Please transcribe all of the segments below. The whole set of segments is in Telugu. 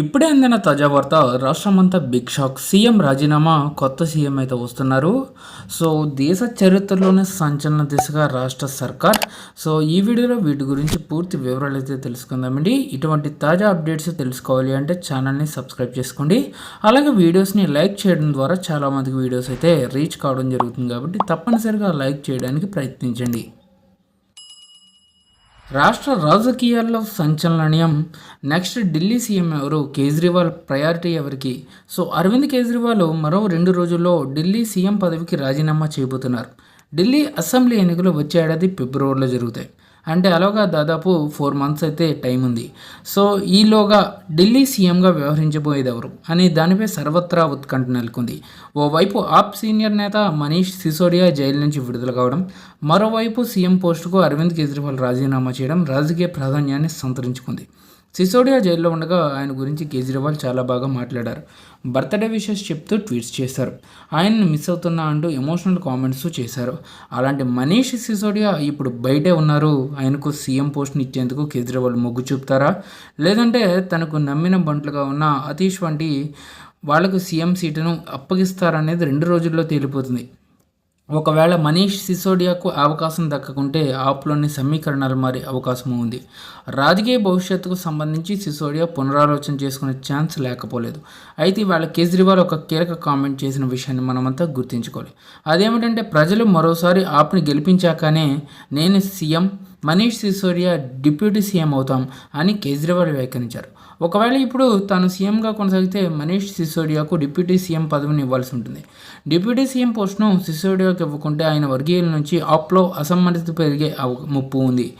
ఇప్పుడే అందిన తాజా వార్త రాష్ట్రమంతా బిగ్ షాక్. సీఎం రాజీనామా కొత్త సీఎం అయితే వస్తున్నారు. సో దేశ చరిత్రలోనే సంచలన దిశగా రాష్ట్ర సర్కార్. సో ఈ వీడియోలో వీటి గురించి పూర్తి వివరాలు అయితే తెలుసుకుందామండి. ఇటువంటి తాజా అప్డేట్స్ తెలుసుకోవాలి అంటే ఛానల్ని సబ్స్క్రైబ్ చేసుకోండి. అలాగే వీడియోస్ని లైక్ చేయడం ద్వారా చాలామందికి వీడియోస్ అయితే రీచ్ కావడం జరుగుతుంది కాబట్టి తప్పనిసరిగా లైక్ చేయడానికి ప్రయత్నించండి. రాష్ట్ర రాజకీయాల్లో సంచలనం నెక్స్ట్ ఢిల్లీ సీఎం ఎవరు? కేజ్రీవాల్ ప్రయారిటీ ఎవరికి? సో అరవింద్ కేజ్రీవాల్ మరో రెండు రోజుల్లో ఢిల్లీ సీఎం పదవికి రాజీనామా చేయబోతున్నారు. ఢిల్లీ అసెంబ్లీ ఎన్నికలు వచ్చే ఏడాది ఫిబ్రవరిలో జరుగుతాయి. అంటే అలాగా దాదాపు ఫోర్ మంత్స్ అయితే టైం ఉంది. సో ఈలోగా ఢిల్లీ సీఎంగా వ్యవహరించబోయేది ఎవరు? అనే దానిపై సర్వత్రా ఉత్కంఠ నెలకొంది. ఓవైపు ఆప్ సీనియర్ నేత మనీష్ సిసోడియా జైలు నుంచి విడుదల కావడం మరోవైపు సీఎం పోస్టుకు అరవింద్ కేజ్రీవాల్ రాజీనామా చేయడం రాజకీయ ప్రాధాన్యాన్ని సంతరించుకుంది. సిసోడియా జైల్లో ఉండగా ఆయన గురించి కేజ్రీవాల్ చాలా బాగా మాట్లాడారు. బర్త్డే విషెస్ చెప్తూ ట్వీట్స్ చేశారు. ఆయన్ని మిస్ అవుతున్నా అంటూ ఎమోషనల్ కామెంట్స్ చేశారు. అలాంటి మనీష్ సిసోడియా ఇప్పుడు బయటే ఉన్నారు. ఆయనకు సీఎం పోస్ట్ని ఇచ్చేందుకు కేజ్రీవాల్ మొగ్గు చూపుతారా? లేదంటే తనకు నమ్మిన బంట్లుగా ఉన్న అతీష్ వంటి వాళ్ళకు సీఎం సీటును అప్పగిస్తారనేది రెండు రోజుల్లో తేలిపోతుంది. ఒకవేళ మనీష్ సిసోడియాకు అవకాశం దక్కకుంటే ఆప్లోని సమీకరణాలు మారే అవకాశం ఉంది. రాజకీయ భవిష్యత్తుకు సంబంధించి సిసోడియా పునరాలోచన చేసుకునే ఛాన్స్ లేకపోలేదు. అయితే ఇవాళ కేజ్రీవాల్ ఒక కీలక కామెంట్ చేసిన విషయాన్ని మనమంతా గుర్తుంచుకోవాలి. అదేమిటంటే ప్రజలు మరోసారి ఆప్ని గెలిపించాకనే నేను CM Manish Sisodia deputy CM అవుతాం అని కేజ్రీవాల్ వ్యాఖ్యానించారు. ఒకవేళ ఇప్పుడు తాను సీఎంగా కొనసాగితే మనీష్ సిసోడియాకు డిప్యూటీ సీఎం పదవిని ఇవ్వాల్సి ఉంటుంది. డిప్యూటీ సీఎం పోస్టును సిసోడియాకు ఇవ్వకుంటే ఆయన వర్గీయుల నుంచి ఆప్లో అసమ్మతి పెరిగే ముప్పు ఉంది.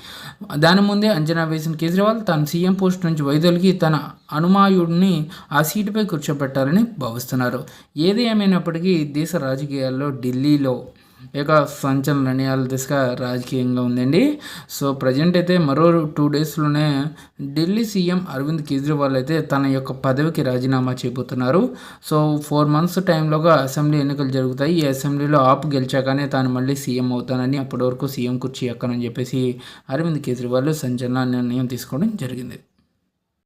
దాని ముందే అంచనా వేసిన కేజ్రీవాల్ తాను సీఎం పోస్ట్ నుంచి వైదొలిగి తన అనుమాయుడిని ఆ సీటుపై కూర్చోబెట్టాలని భావిస్తున్నారు. ఏది ఏమైనప్పటికీ దేశ రాజకీయాల్లో ఢిల్లీలో ఇక సంచలన నిర్ణయాల దిశగా రాజకీయంగా ఉందండి. సో ప్రజెంట్ అయితే మరో టూ డేస్లోనే ఢిల్లీ సీఎం అరవింద్ కేజ్రీవాల్ అయితే తన యొక్క పదవికి రాజీనామా చేయబోతున్నారు. సో ఫోర్ మంత్స్ టైంలోగా అసెంబ్లీ ఎన్నికలు జరుగుతాయి. ఈ అసెంబ్లీలో ఆప్ గెలిచాకనే తాను మళ్ళీ సీఎం అవుతానని అప్పటి వరకు సీఎం కుర్చీ ఎక్కనని చెప్పేసి అరవింద్ కేజ్రీవాల్ సంచలన నిర్ణయం తీసుకోవడం జరిగింది.